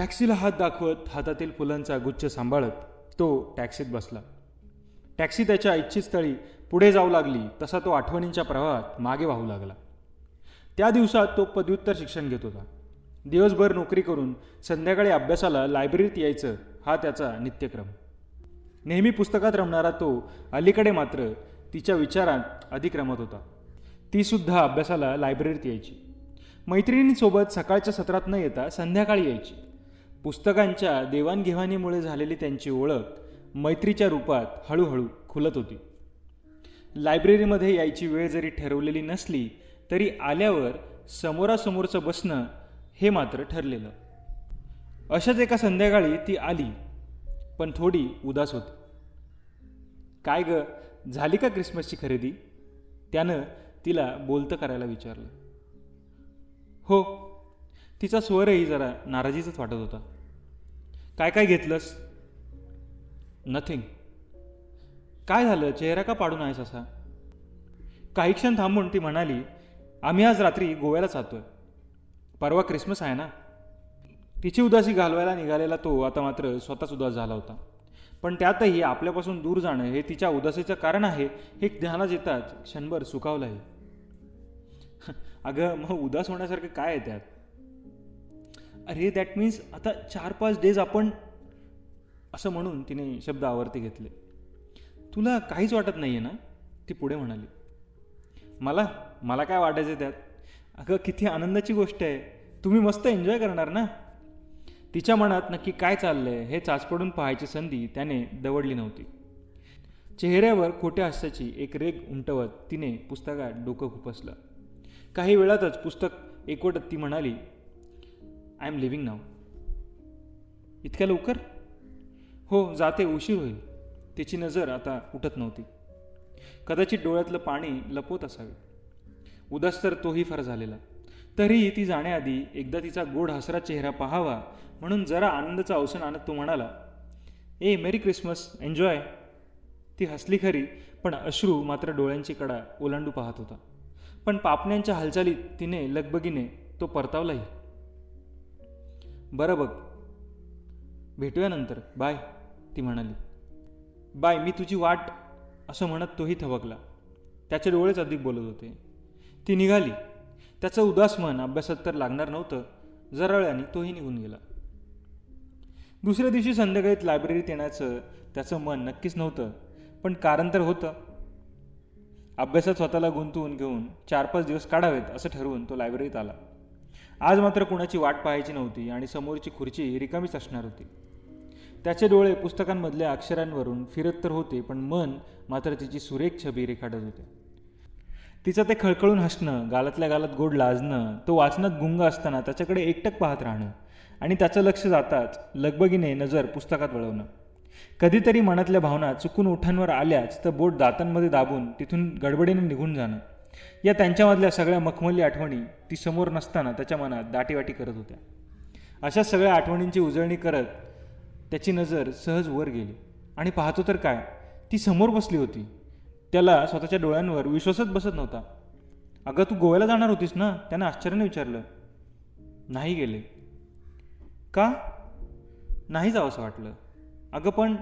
टॅक्सीला हात दाखवत हातातील फुलांचा गुच्छ सांभाळत तो टॅक्सीत बसला. टॅक्सी त्याच्या इच्छित स्थळी पुढे जाऊ लागली तसा तो आठवणींच्या प्रवाहात मागे वाहू लागला. त्या दिवसात तो पदव्युत्तर शिक्षण घेत होता. दिवसभर नोकरी करून संध्याकाळी अभ्यासाला लायब्ररीत यायचं हा त्याचा नित्यक्रम. नेहमी पुस्तकात रमणारा तो अलीकडे मात्र तिच्या विचारात अधिक रमत होता तीसुद्धा अभ्यासाला लायब्ररीत यायची. मैत्रिणींसोबत सकाळच्या सत्रात न येता संध्याकाळी यायची. पुस्तकांच्या देवाणघेवाणीमुळे झालेली त्यांची ओळख मैत्रीच्या रूपात हळूहळू खुलत होती. लायब्ररीमध्ये यायची वेळ जरी ठरवलेली नसली तरी आल्यावर समोरासमोरचं बसणं हे मात्र ठरलेलं. अशाच एका संध्याकाळी ती आली पण थोडी उदास होती. काय ग झाली का क्रिसमसची खरेदी? त्यानं तिला बोलतं करायला विचारलं. हो तिचा स्वरही जरा नाराजीचाच वाटत होता. काय काय घेतलंस? नथिंग. काय झालं? चेहरा का पाडून आहेस असा? काही क्षण थांबून ती म्हणाली आम्ही आज रात्री गोव्याला जातोय परवा क्रिसमस आहे ना? तिची उदासी घालवायला निघालेला तो आता मात्र स्वतःच उदास झाला होता. पण त्यातही आपल्यापासून दूर जाणं हे तिच्या उदासीचं कारण आहे हे ध्यानात येताच क्षणभर सुखावलंही अगं मग उदास होण्यासारखं काय आहे त्यात? अरे दॅट मीन्स आता चार पाच डेज आपण असं म्हणून तिने शब्द आवर्ती घेतले. तुला काहीच वाटत नाही आहे ना? ती पुढे म्हणाली. मला? मला काय वाटायचं त्यात? अगं किती आनंदाची गोष्ट आहे. तुम्ही मस्त एन्जॉय करणार ना? तिच्या मनात नक्की काय चाललंय हे चाचपडून पाहायची संधी त्याने दवडली नव्हती. चेहऱ्यावर खोट्या हास्याची एक रेग उमटवत तिने पुस्तकात डोकं खुपसलं. काही वेळातच पुस्तक एकवटत ती म्हणाली आय एम लिव्हिंग नाव इतक्या लवकर? हो जाते उशीर होईल. तिची नजर आता उठत नव्हती. कदाचित डोळ्यातलं पाणी लपवत असावे. उदास तर तोही फार झालेला. तरीही ती जाण्याआधी एकदा तिचा गोड हसरा चेहरा पाहावा म्हणून जरा आनंदाचा अवसन आणत तो म्हणाला ए मेरी क्रिसमस एन्जॉय. ती हसली खरी पण अश्रू मात्र डोळ्यांची कडा ओलांडू पाहत होता. पण पापण्यांच्या हालचालीत तिने लगबगीने तो परतावलाही. बरं बघ. भेटूया नंतर. बाय ती म्हणाली. बाय मी तुझी वाट असं म्हणत तोही थबकला. त्याचे डोळेच अधिक बोलत होते. ती निघाली. त्याचं उदास मन अभ्यासात तर लागणार नव्हतं. जरळ्याने तोही निघून गेला. दुसऱ्या दिवशी संध्याकाळीत लायब्ररीत येण्याचं त्याचं मन नक्कीच नव्हतं पण कारण तर होतं. अभ्यासात स्वतःला गुंतवून घेऊन चार पाच दिवस काढावेत असं ठरवून तो लायब्ररीत आला. आज मात्र कुणाची वाट पाहायची नव्हती आणि समोरची खुर्ची रिकामीच असणार होती. त्याचे डोळे पुस्तकांमधल्या अक्षरांवरून फिरत तर होते पण मन मात्र तिची सुरेख छबी रेखाटत होते. तिचं ते खळखळून हसणं गालातल्या गालात गोड लाजणं तो वाचनात गुंग असताना त्याच्याकडे एकटक पाहत राहणं आणि त्याचं लक्ष जाताच लगबगीने नजर पुस्तकात वळवणं. कधीतरी मनातल्या भावना चुकून ओठांवर आल्याच तर बोट दातांमध्ये दाबून तिथून गडबडीने निघून जाणं. या त्यांच्यामधल्या सगळ्या मखमली आठवणी ती समोर नसताना त्याच्या मनात दाटीवाटी करत होत्या. अशा सगळ्या आठवणींची उजळणी करत त्याची नजर सहज वर गेली. आणि पाहतो तर काय ती समोर बसली होती. त्याला स्वतःच्या डोळ्यांवर विश्वासच बसत नव्हता. अगं तू गोव्याला जाणार होतीस ना? त्यानं आश्चर्याने विचारलं. नाही गेले. का? नाही जावं असं वाटलं. अगं पण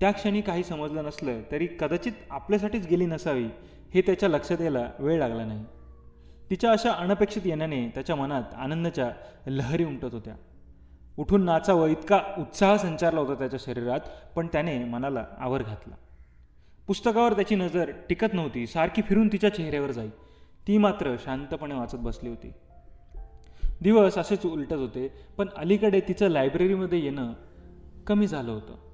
त्या क्षणी काही समजलं नसलं तरी कदाचित आपल्यासाठीच गेली नसावी. हे त्याच्या लक्षात यायला वेळ लागला नाही. तिच्या अशा अनपेक्षित येण्याने त्याच्या मनात आनंदाच्या लहरी उमटत होत्या. उठून नाचावं इतका उत्साह संचारला होता त्याच्या शरीरात पण त्याने मनाला आवर घातला. पुस्तकावर त्याची नजर टिकत नव्हती. सारखी फिरून तिच्या चेहऱ्यावर जाई. ती मात्र शांतपणे वाचत बसली होती. दिवस असेच उलटत होते पण अलीकडे तिचं लायब्ररीमध्ये येणं कमी झालं होतं.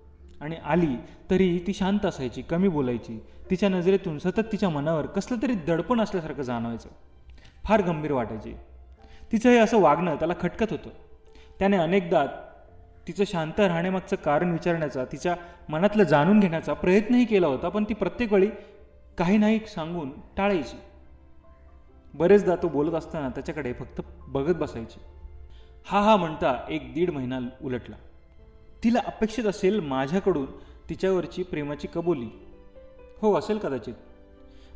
आणि आली तरीही ती शांत असायची कमी बोलायची. तिच्या नजरेतून सतत तिच्या मनावर कसलं तरी दडपण असल्यासारखं जाणवायचं. फार गंभीर वाटायची. तिचं हे असं वागणं त्याला खटकत होतं. त्याने अनेकदा तिचं शांत राहण्यामागचं कारण विचारण्याचा तिच्या मनातलं जाणून घेण्याचा प्रयत्नही केला होता पण ती प्रत्येक वेळी काही नाही सांगून टाळायची. बरेचदा तो बोलत असताना त्याच्याकडे फक्त बघत बसायची. हा हा म्हणता एक दीड महिना उलटला. तिला अपेक्षित असेल माझ्याकडून तिच्यावरची प्रेमाची कबुली. हो असेल कदाचित.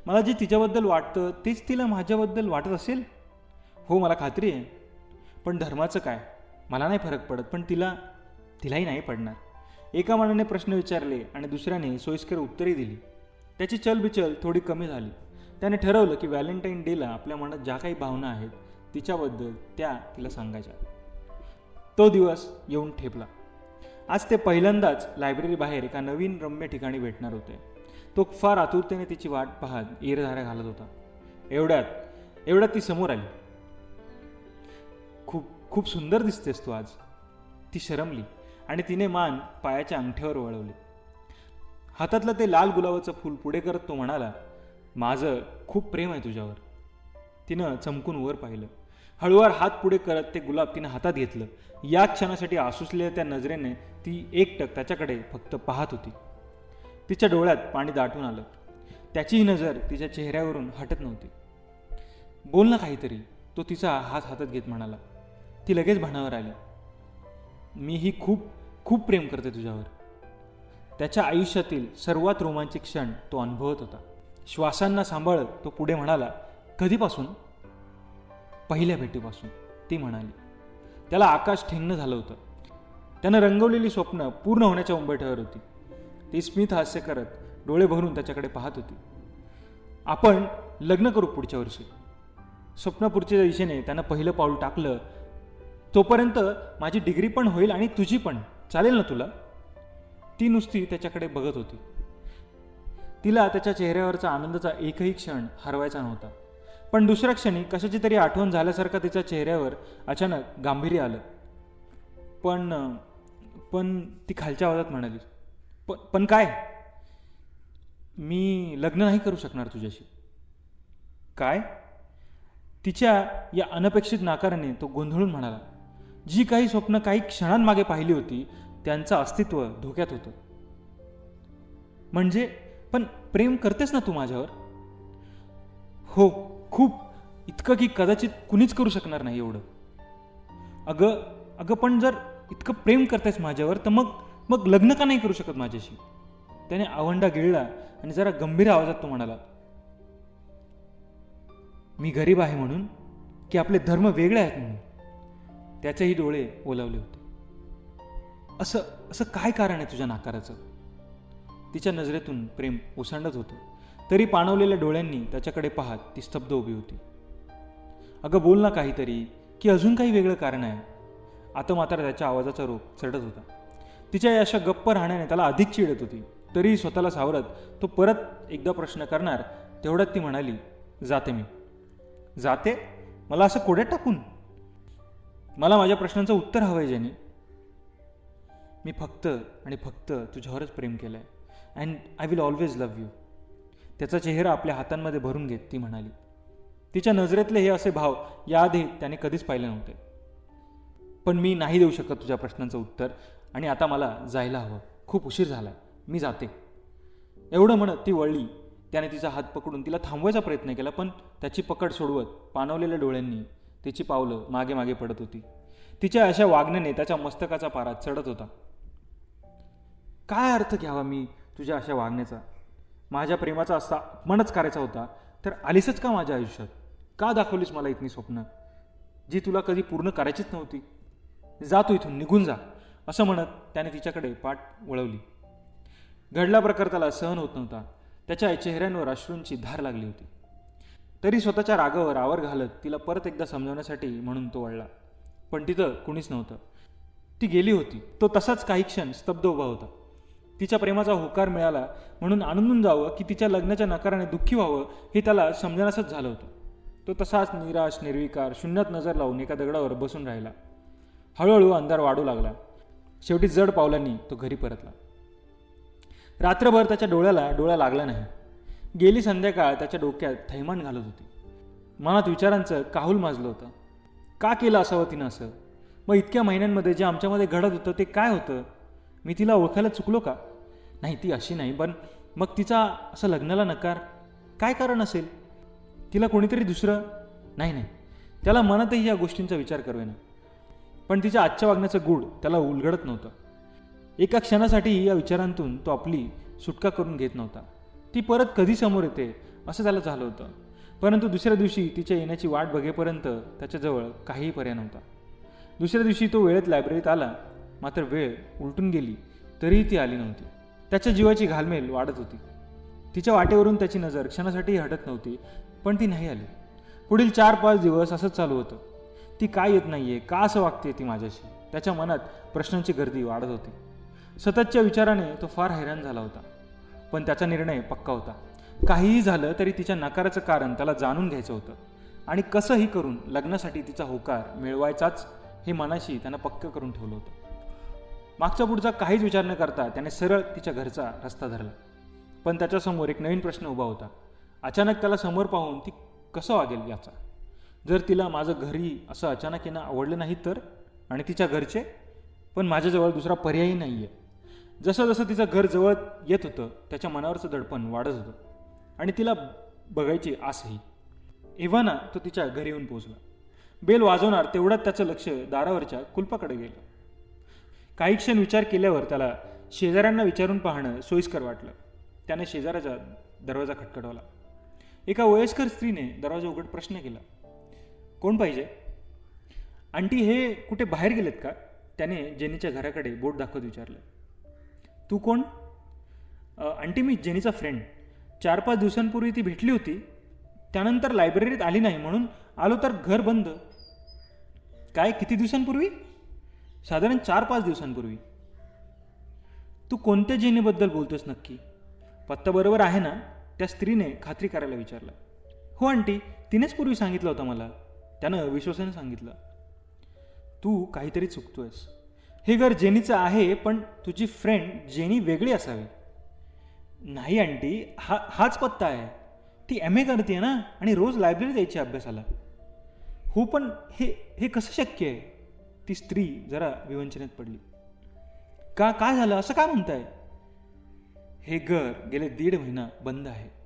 मला जे तिच्याबद्दल वाटतं तेच तिला माझ्याबद्दल वाटत असेल? हो मला खात्री आहे. पण धर्माचं काय? मला नाही फरक पडत पण तिला तिलाही नाही पडणार. एका मनाने प्रश्न विचारले आणि दुसऱ्याने सोयीस्कर उत्तरही दिली. त्याची चलबिचल थोडी कमी झाली. त्याने ठरवलं की व्हॅलेंटाईन डेला आपल्या मनात ज्या काही भावना आहेत तिच्याबद्दल त्या तिला सांगायच्या. तो दिवस येऊन ठेपला. आज ते पहिल्यांदाच लायब्ररी बाहेर एका नवीन रम्य ठिकाणी भेटणार होते. तो फार आतुरतेने तिची वाट पाहत येरधाऱ्या घालत होता. एवढ्यात एवढ्यात ती समोर आली. खूप खूप सुंदर दिसतेस तू आज. ती शरमली आणि तिने मान पायाच्या अंगठ्यावर वळवली. हातातलं ते लाल गुलाबाचं फूल पुढे करत तो म्हणाला माझं खूप प्रेम आहे तुझ्यावर. तिनं चमकून वर पाहिलं. हळूवार हात पुढे करत ते गुलाब तिनं हातात घेतलं. या क्षणासाठी आसुसलेल्या त्या नजरेने ती एकटक त्याच्याकडे फक्त पाहत होती. तिच्या डोळ्यात पाणी दाटून आलं. त्याचीही नजर तिच्या चेहऱ्यावरून हटत नव्हती. बोल ना काहीतरी तो तिचा हात हातात घेत म्हणाला. ती लगेच भाणावर आली. मीही खूप खूप प्रेम करते तुझ्यावर. त्याच्या आयुष्यातील सर्वात रोमांचिक क्षण तो अनुभवत होता. श्वासांना सांभाळत तो पुढे म्हणाला कधीपासून? पहिल्या भेटीपासून ती म्हणाली. त्याला आकाश ठेंगणं झालं होतं. त्यानं रंगवलेली स्वप्न पूर्ण होण्याच्या उंबरठ्यावर होती. ती स्मित हास्य करत डोळे भरून त्याच्याकडे पाहत होती. आपण लग्न करू पुढच्या वर्षी. स्वप्नपूरच्या दिशेने त्यानं पहिलं पाऊल टाकलं तोपर्यंत माझी डिग्री पण होईल आणि तुझी पण. चालेल ना तुला? ती नुसती त्याच्याकडे बघत होती. तिला त्याच्या चेहऱ्यावरचा आनंदाचा एकही क्षण हरवायचा नव्हता. पण दुसऱ्या क्षणी कशाची तरी आठवण झाल्यासारखं तिच्या चेहऱ्यावर अचानक गांभीर्य आलं. पण पण ती खालच्या आवाजात म्हणाली "प- पण काय? मी लग्न नाही करू शकणार तुझ्याशी. काय? तिच्या या अनपेक्षित नाकाराने तो गोंधळून म्हणाला जी काही स्वप्न काही क्षणांमागे पाहिली होती त्यांचं अस्तित्व धोक्यात होतं. म्हणजे? पण प्रेम करतेस ना तू माझ्यावर? हो. खूप इतकं की कदाचित कुणीच करू शकणार नाही एवढं. अगं अगं पण जर इतकं प्रेम करतायस माझ्यावर तर मग मग लग्न का नाही करू शकत माझ्याशी? त्याने आवंडा गिळला आणि जरा गंभीर आवाजात तो म्हणाला मी गरीब आहे म्हणून की आपले धर्म वेगळे आहेत म्हणून. त्याचेही डोळे ओलावले होते. असं असं काय कारण आहे तुझ्या नाकाराचं? तिच्या नजरेतून प्रेम ओसांडत होतं. तरी पाणवलेल्या डोळ्यांनी त्याच्याकडे पाहत ती स्तब्ध उभी होती. अगं बोल ना काहीतरी की अजून काही वेगळं कारण आहे. आता मात्र त्याच्या आवाजाचा रोग चढत होता. तिच्या या अशा गप्प राहण्याने त्याला अधिक चिडत येत होती. तरीही स्वतःला सावरत तो परत एकदा प्रश्न करणार तेवढ्यात ती म्हणाली जाते मी. जाते? मला असं कोड्यात टाकून? मला माझ्या प्रश्नांचं उत्तर हवं आहे ज्याने मी फक्त आणि फक्त तुझ्यावरच प्रेम केलं आहे and I will always love you. त्याचा चेहरा आपल्या हातांमध्ये भरून घेत ती म्हणाली तिच्या नजरेतले हे असे भाव याआधी त्याने कधीच पाहिले नव्हते. पण मी नाही देऊ शकत तुझ्या प्रश्नांचं उत्तर आणि आता मला जायला हवं. खूप उशीर झाला मी जाते. एवढं म्हणत ती वळली. त्याने तिचा हात पकडून तिला थांबवायचा प्रयत्न केला पण त्याची पकड सोडवत पाणवलेल्या डोळ्यांनी तिची पावलं मागे मागे पडत होती. तिच्या अशा वागण्याने त्याच्या मस्तकाचा पारा चढत होता. काय अर्थ घ्यावा मी तुझ्या अशा वागण्याचा? माझ्या प्रेमाचा असा अपमानच करायचा होता तर आलीसच का माझ्या आयुष्यात? का दाखवलीस मला इतनी स्वप्न? जी तुला कधी पूर्ण करायचीच नव्हती. जा तू इथून निघून जा असं म्हणत त्याने तिच्याकडे पाठ वळवली. घडला प्रकार त्याला सहन होत नव्हता. त्याच्या चेहऱ्यांवर अश्रूंची धार लागली होती. तरी स्वतःच्या रागावर आवर घालत तिला परत एकदा समजवण्यासाठी म्हणून तो वळला. पण तिथं कुणीच नव्हतं. ती गेली होती. तो तसाच काही क्षण स्तब्ध उभा होता. तिच्या प्रेमाचा होकार मिळाला म्हणून आनंदून जावं की तिच्या लग्नाच्या नकाराने दुःखी व्हावं हे त्याला समजण्यासच झालं होतं. तो तसाच निराश निर्विकार शून्यात नजर लावून एका दगडावर बसून राहिला. हळूहळू अंधार वाढू लागला. शेवटी जड पावलांनी तो घरी परतला. रात्रभर त्याच्या डोळ्याला डोळा लागला नाही. गेली संध्याकाळ त्याच्या डोक्यात थैमान घालत होती. मनात विचारांचं काहूल माजलं होतं. का केलं असावं तिनं असं? मग इतक्या महिन्यांमध्ये जे आमच्यामध्ये घडत होतं ते काय होतं? मी तिला ओळखायला चुकलो का? नाही ती अशी नाही पण मग तिचा असं लग्नाला नकार काय कारण असेल? तिला कोणीतरी दुसरं? नाही नाही. त्याला मनातही या गोष्टींचा विचार ना पण तिच्या आजच्या वागण्याचं गूढ त्याला उलगडत नव्हतं. एका क्षणासाठी या विचारांतून तो आपली सुटका करून घेत नव्हता. ती परत कधी समोर येते असं त्याला झालं होतं. परंतु दुसऱ्या दिवशी तिच्या येण्याची वाट बघेपर्यंत त्याच्याजवळ काहीही पर्याय नव्हता. दुसऱ्या दिवशी तो वेळेत लायब्ररीत आला. मात्र वेळ उलटून गेली तरीही ती आली नव्हती. त्याच्या जीवाची घालमेल वाढत होती. तिच्या वाटेवरून त्याची नजर क्षणासाठीही हटत नव्हती पण ती नाही आली. पुढील चार पाच दिवस असंच चालू होतं. ती काय येत नाही आहे का असं वागते ती माझ्याशी? त्याच्या मनात प्रश्नांची गर्दी वाढत होती. सततच्या विचाराने तो फार हैराण झाला होता. पण त्याचा निर्णय पक्का होता. काहीही झालं तरी तिच्या नकाराचं कारण त्याला जाणून घ्यायचं होतं. आणि कसंही करून लग्नासाठी तिचा होकार मिळवायचाच हे मनाशी त्यानं पक्क करून ठेवलं होतं. मागचा पुढचा काहीच विचार न करता त्याने सरळ तिच्या घरचा रस्ता धरला. पण त्याच्यासमोर एक नवीन प्रश्न उभा होता. अचानक त्याला समोर पाहून ती कसं वागेल याचा? जर तिला माझं घरी असं अचानक येणं आवडलं नाही तर? आणि तिच्या घरचे? पण माझ्याजवळ दुसरा पर्यायही नाही आहे जसं जसं तिचं घर जवळ येत होतं त्याच्या मनावरचं दडपण वाढत होतं. आणि तिला बघायची आसही. एव्हाना तो तिच्या घरी येऊन पोचला बेल वाजवणार तेवढ्यात त्याचं लक्ष दारावरच्या कुलपाकडे गेलं. काही क्षण विचार केल्यावर त्याला शेजाऱ्यांना विचारून पाहणं सोयीस्कर वाटलं. त्याने शेजाऱ्याचा दरवाजा खटखटवला. एका वयस्कर स्त्रीने दरवाजा उघड प्रश्न केला. कोण पाहिजे? आंटी हे कुठे बाहेर गेलेत का? त्याने जेनीच्या घराकडे बोट दाखवत विचारलं. तू कोण? आंटी मी जेनीचा फ्रेंड चार पाच दिवसांपूर्वी ती भेटली होती. त्यानंतर लायब्ररीत आली नाही म्हणून आलो तर घर बंद. काय? किती दिवसांपूर्वी? साधारण चार पाच दिवसांपूर्वी. तू कोणत्या जेनेबद्दल बोलतोस नक्की? पत्ता बरोबर आहे ना? त्या स्त्रीने खात्री करायला विचारलं. हो आंटी. तिनेच पूर्वी सांगितलं होतं मला. त्यानं विश्वासाने सांगितलं. तू काहीतरी चुकतोयस. हे घर जेनीचं आहे पण तुझी फ्रेंड जेनी वेगळी असावी. नाही आंटी. हा हाच पत्ता आहे. ती एम ए करते ना? आणि रोज लायब्ररीत यायची अभ्यासाला. हो पण हे हे कसं शक्य आहे? ती स्त्री जरा विवंचनेत पडली. का काय झालं? असं काय म्हणताय? हे घर गेले दीड महिना बंद आहे.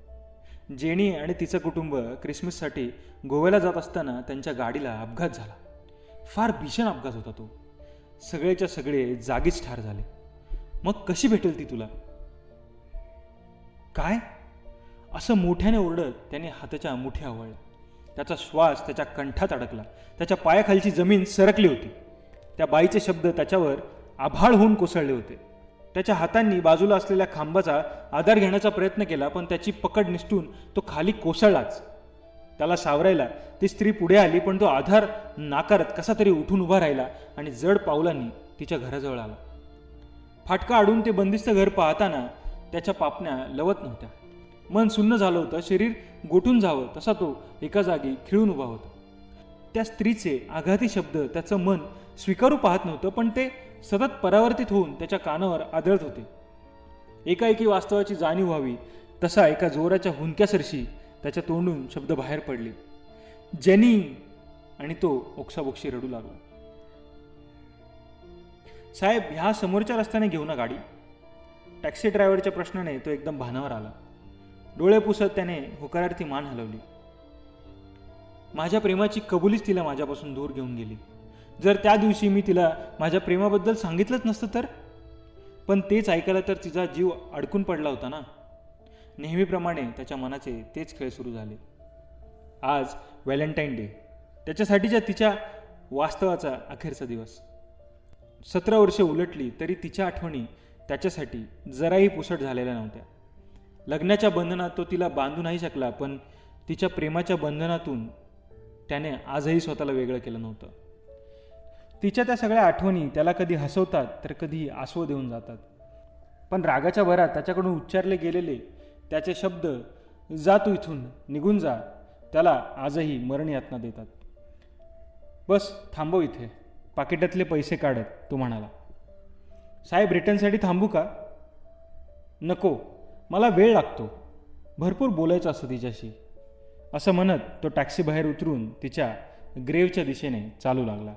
जेणी आणि तिचं कुटुंब क्रिसमससाठी गोव्याला जात असताना त्यांच्या गाडीला अपघात झाला. फार भीषण अपघात होता तो. सगळेच्या सगळे जागीच ठार झाले. मग कशी भेटेल ती तुला? काय? असं मोठ्याने ओरडत त्याने हाताच्या मुठ्या आवळल्या. त्याचा श्वास त्याच्या कंठात अडकला. त्याच्या पायाखालची जमीन सरकली होती. त्या बाईचे शब्द त्याच्यावर आभाळ होऊन कोसळले होते. त्याच्या हातांनी बाजूला असलेल्या खांबाचा आधार घेण्याचा प्रयत्न केला पण त्याची पकड निसटून तो खाली कोसळलाच. त्याला सावरायला ती स्त्री पुढे आली पण तो आधार नाकारत कसा तरी उठून उभा राहिला आणि जड पावलांनी तिच्या घराजवळ आला. फाटका आडून ते बंदिस्त घर पाहताना त्याच्या पापण्या लवत नव्हत्या. मन सुन्न झालं होतं शरीर गोठून जावं तसा तो एका जागी खिळून उभा होता. त्या स्त्रीचे आघाती शब्द त्याचं मन स्वीकारू पाहत नव्हतं पण ते सतत परावर्तित होऊन त्याच्या कानावर आदळत होते. एकाएकी वास्तवाची जाणीव व्हावी तसा एका जोराच्या हुंक्यासरशी त्याच्या तोंडून शब्द बाहेर पडले. जेनी आणि तो ओक्साबोक्षी रडू लागला. साहेब ह्या समोरच्या रस्त्याने घेऊ ना गाडी. टॅक्सी ड्रायव्हरच्या प्रश्नाने तो एकदम भानावर आला. डोळे पुसत त्याने होकारार्थी मान हलवली. माझ्या प्रेमाची कबुलीच तिला माझ्यापासून दूर घेऊन गेली. जर त्या दिवशी मी तिला माझ्या प्रेमाबद्दल सांगितलंच नसतं तर? पण तेच ऐकायला तर तिचा जीव अडकून पडला होता ना? नेहमीप्रमाणे त्याच्या मनाचे तेच खेळ सुरू झाले. आज व्हॅलेंटाईन डे. त्याच्यासाठीच्या तिच्या वास्तवाचा अखेरचा दिवस. सतरा वर्षे उलटली तरी तिच्या आठवणी त्याच्यासाठी जराही पुसट झालेल्या नव्हत्या. लग्नाच्या बंधनात तो तिला बांधू नाही शकला पण तिच्या प्रेमाच्या बंधनातून त्याने आजही स्वतःला वेगळं केलं नव्हतं. तिच्या त्या सगळ्या आठवणी त्याला कधी हसवतात तर कधी आसवं देऊन जातात. पण रागाच्या भरात त्याच्याकडून उच्चारले गेलेले त्याचे शब्द जा तू इथून निघून जा त्याला आजही मरण यातना देतात. बस थांबव इथे पाकिटातले पैसे काढत तो म्हणाला. साहेब रिटर्नसाठी थांबू का? नको मला वेळ लागतो. भरपूर बोलायचं असतं तिच्याशी. असं म्हणत तो टॅक्सी बाहेर उतरून तिच्या ग्रेवच्या दिशेने चालू लागला.